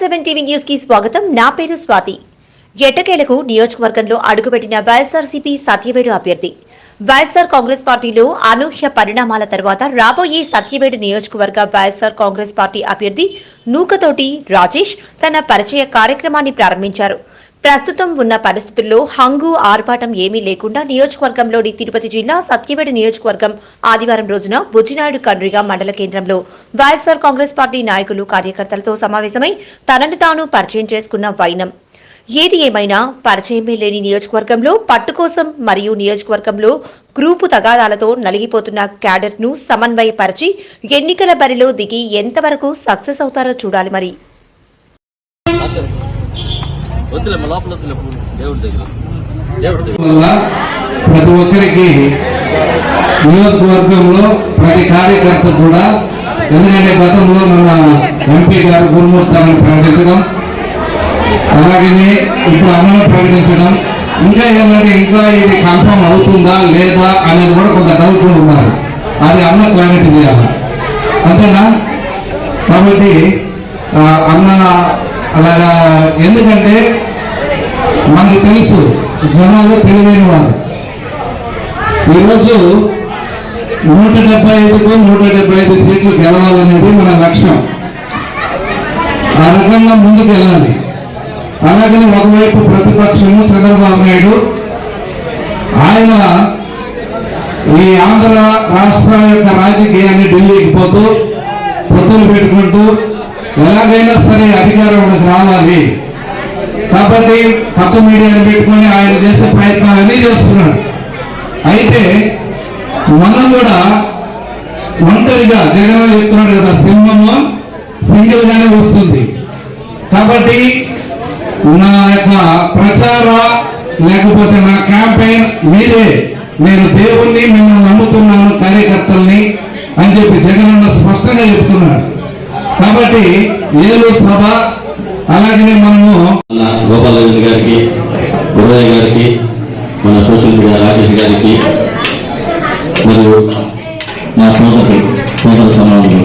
Seven TV న్యూస్కి స్వాగతం. నా పేరు స్వాతి. ఎట్టకేలకు నియోజకవర్గంలో అడుగుపెట్టిన వైఎస్ఆర్సీపీ సత్యవేడు అభ్యర్థి. వైఎస్ఆర్ కాంగ్రెస్ పార్టీలో అనూహ్య పరిణామాల తర్వాత రాబోయే సత్యవేడు నియోజకవర్గ వైఎస్ఆర్ కాంగ్రెస్ పార్టీ అభ్యర్థి నూకతోటి రాజేష్ తన పరిచయ కార్యక్రమాన్ని ప్రారంభించారు. ప్రస్తుతం ఉన్న పరిస్థితుల్లో హంగు ఆర్పాటం ఏమీ లేకుండా నియోజకవర్గంలోని తిరుపతి జిల్లా సత్యవేడు నియోజకవర్గం ఆదివారం రోజున బుజ్జినాయుడు కండ్రిగా మండల కేంద్రంలో వైఎస్ఆర్ కాంగ్రెస్ పార్టీ నాయకులు కార్యకర్తలతో సమావేశమై తనను తాను పరిచయం చేసుకున్న వైనం. ఏది ఏమైనా పరిచయమే లేని నియోజకవర్గంలో పట్టు కోసం మరియు నియోజకవర్గంలో గ్రూపు తగాదాలతో నలిగిపోతున్న క్యాడర్ను సమన్వయపరిచి ఎన్నికల బరిలో దిగి ఎంతవరకు సక్సెస్ అవుతారో చూడాలి మరి. వద్దులే లోపల వద్దులే దేవుడి దగ్గర. దేవుడి దగ్గర. ప్రతి ఒక్కరికి నియోజకవర్గంలో ప్రతి కార్యకర్త కూడా ఎందుకంటే గతంలో మన ఎంపీ గారు గురుమూర్తాలను ప్రకటించడం అలాగనే ఇప్పుడు అమలు ప్రకటించడం ఇంకా ఏంటంటే ఇంకా ఇది కన్ఫర్మ్ అవుతుందా లేదా అనేది కూడా కొంత డౌట్ ఉన్నారు అది అన్న క్లారిటీ చేయాలి. అంతేనా? కాబట్టి అలాగా ఎందుకంటే మనకి తెలుసు జనాలు తెలివైన వారు ఈరోజు నూట డెబ్బై ఐదుకు నూట డెబ్బై ఐదు సీట్లు గెలవాలనేది మన లక్ష్యం. ఆ రకంగా ముందుకు వెళ్ళాలి. అలాగని ఒకవైపు ప్రతిపక్షము చంద్రబాబు నాయుడు ఆయన ఈ ఆంధ్ర రాష్ట్ర యొక్క రాజకీయాన్ని ఢిల్లీకి పోతూ పొత్తులు పెట్టుకుంటూ ఎలాగైనా సరే అధికారంలోకి రావాలి. కాబట్టి పచ్చ మీడియాని పెట్టుకొని ఆయన చేసే ప్రయత్నాలన్నీ చేస్తున్నాడు. అయితే మనం కూడా ఒంటరిగా జగన్ చెప్తున్నాడు కదా సింహము సింగిల్ గానే వస్తుంది. కాబట్టి నా యొక్క ప్రచార లేకపోతే నా క్యాంపెయిన్ మీరే నేను దేవుణ్ణి మిమ్మల్ని నమ్ముతున్నాను కార్యకర్తల్ని అని చెప్పి జగన్ స్పష్టంగా చెప్తున్నాడు. కాబట్టి ఏలూరు సభ అలాగనే మనము మన గోపాలరెడ్డి గారికి గురయ్య గారికి మన సోషల్ మీడియా రాకేష్ గారికి మరియు నా సోదరు సోదర సమాజంలో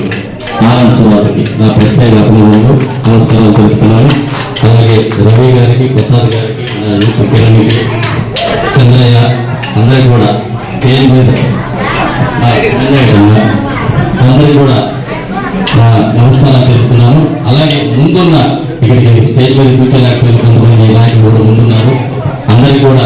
ఆనంద్ సువార్కి నా ప్రత్యేక అభినందనలు. కూర్చోలేకపోయిన కొంతమంది నాయకులు కూడా ముందున్నారు అందరికీ కూడా